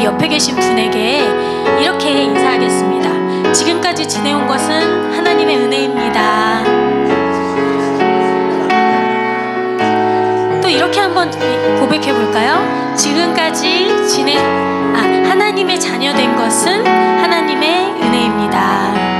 우리 옆에 계신 분에게 이렇게 인사하겠습니다. 지금까지 지내온 것은 하나님의 은혜입니다. 또 이렇게 한번 고백해 볼까요? 지금까지 지내 아 하나님의 자녀 된 것은 하나님의 은혜입니다.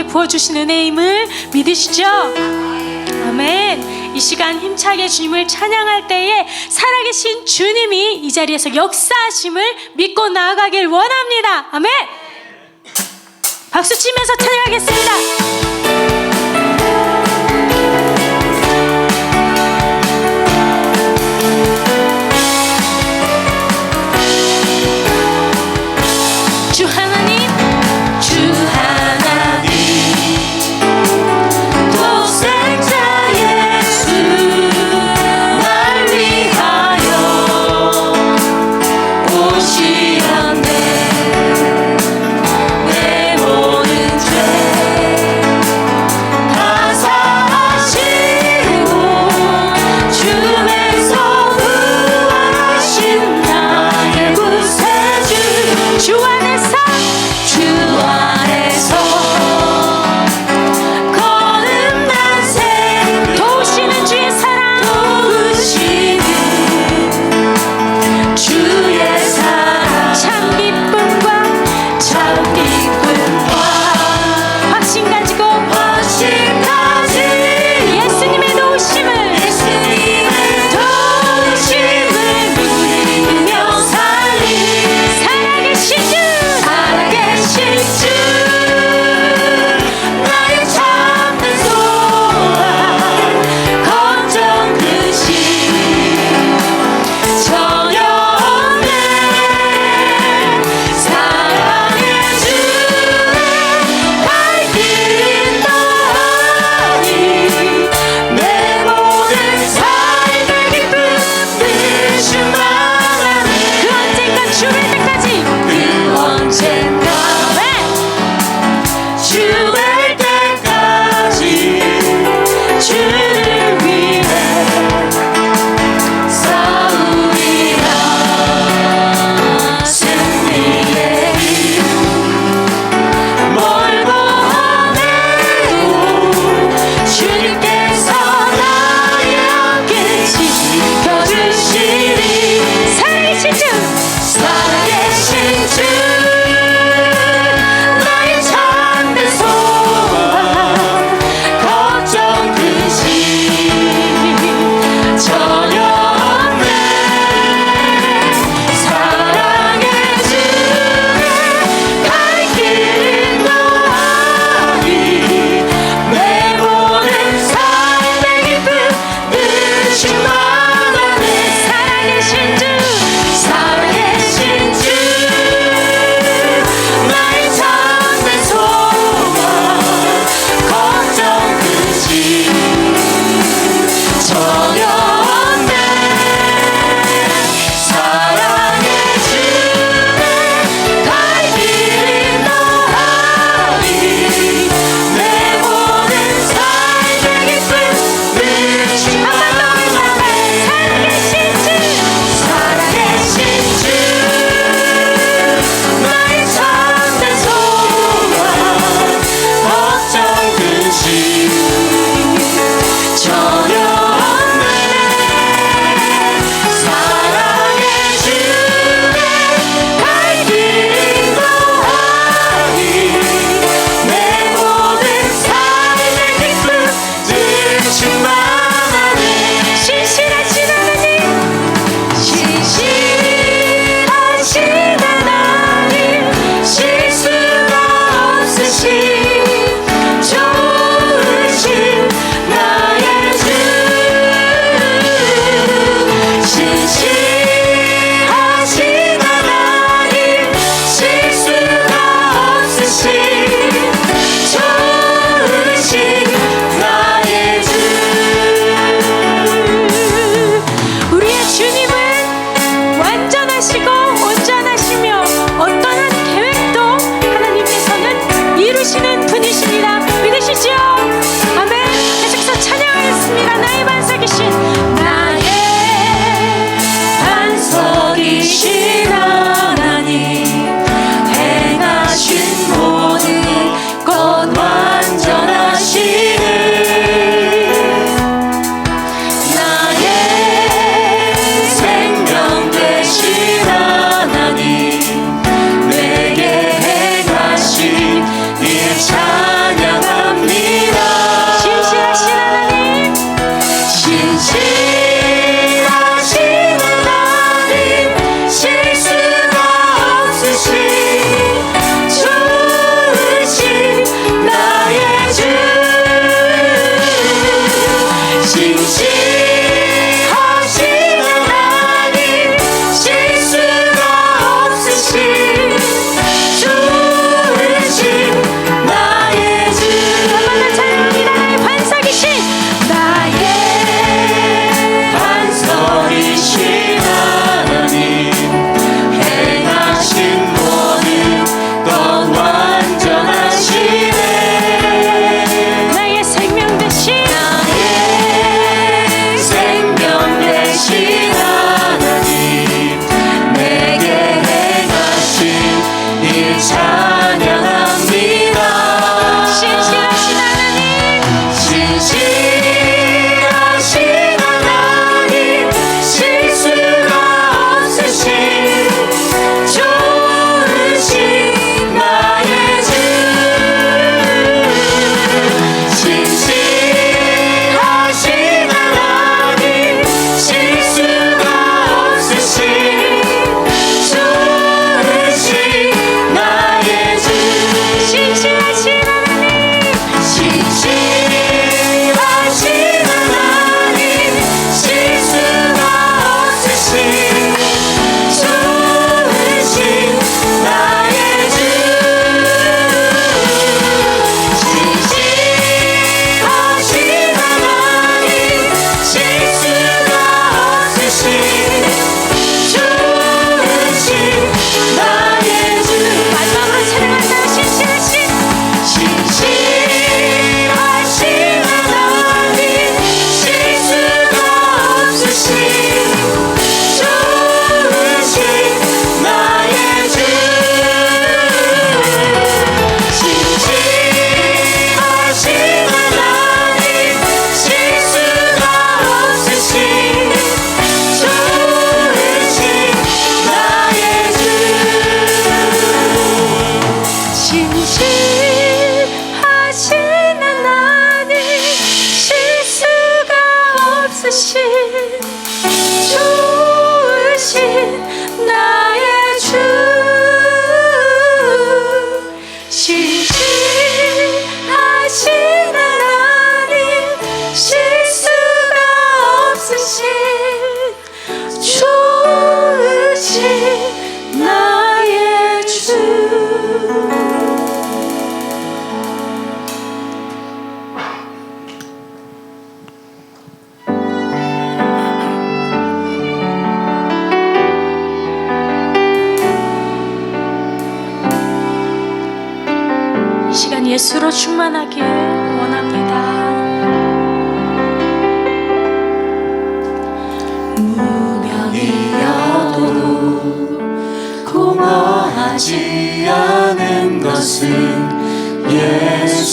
우리에게 부어주신 은혜 임을 믿으시죠? 아멘. 이 시간 힘차게 주님을 찬양할 때에 살아계신 주님이 이 자리에서 역사하심을 믿고 나아가길 원합니다. 아멘. 박수 치면서 찬양하겠습니다.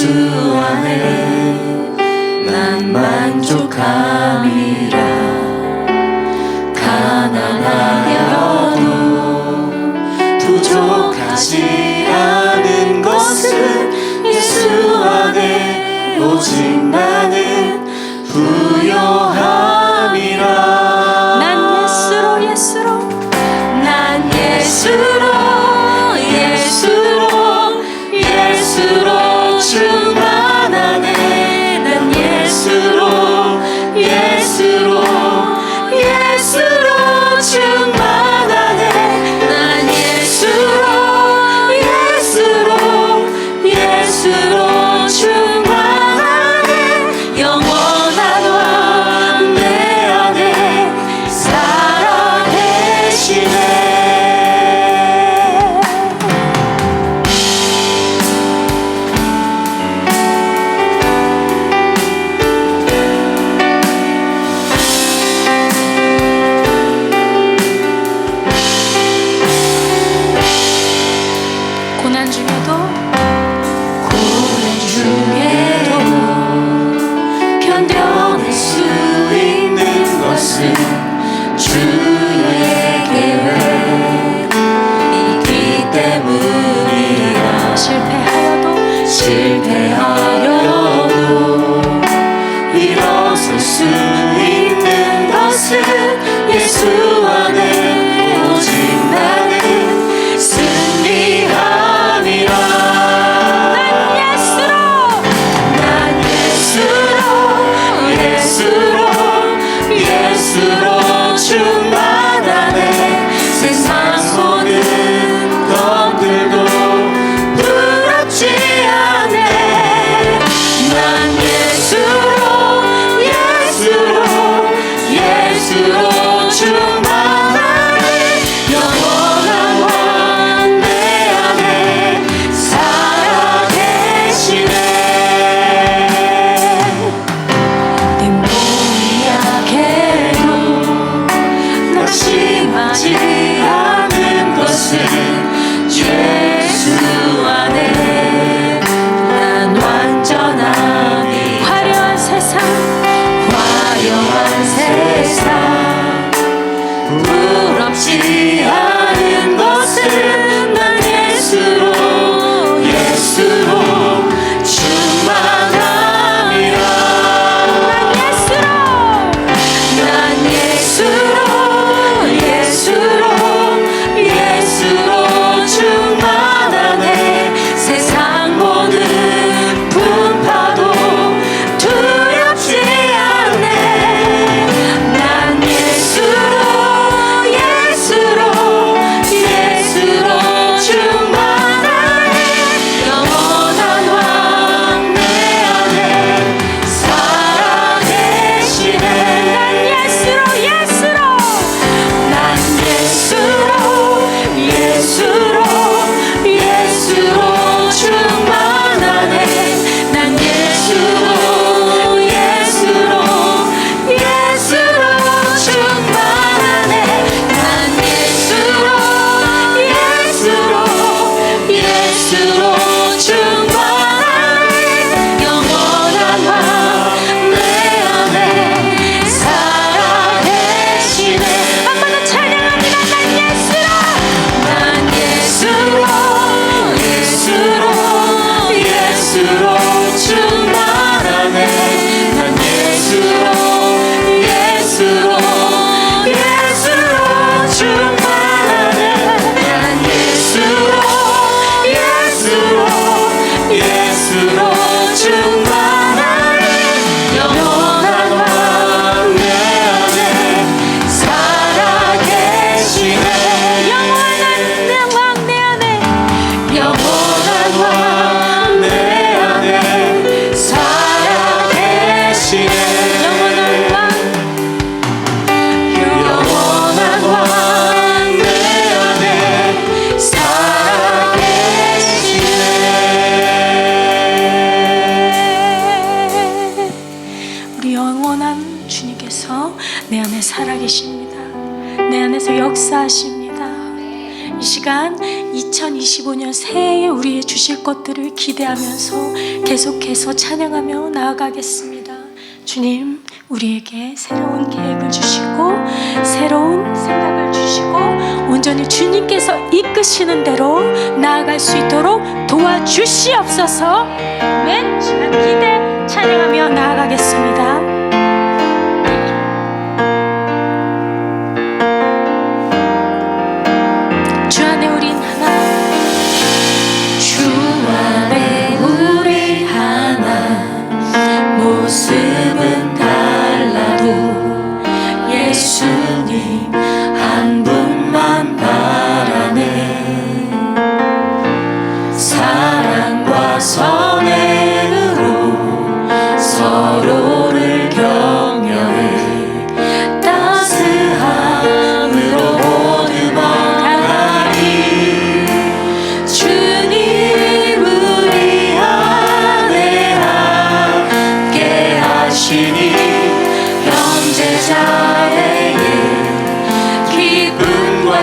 Jesus, 웃을 수 있는 것은 예수 2025년 새해에 우리의 주실 것들을 기대하면서 계속해서 찬양하며 나아가겠습니다. 주님, 우리에게 새로운 계획을 주시고 새로운 생각을 주시고 온전히 주님께서 이끄시는 대로 나아갈 수 있도록 도와주시옵소서. 맨 기대 찬양하며 나아가겠습니다.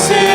você.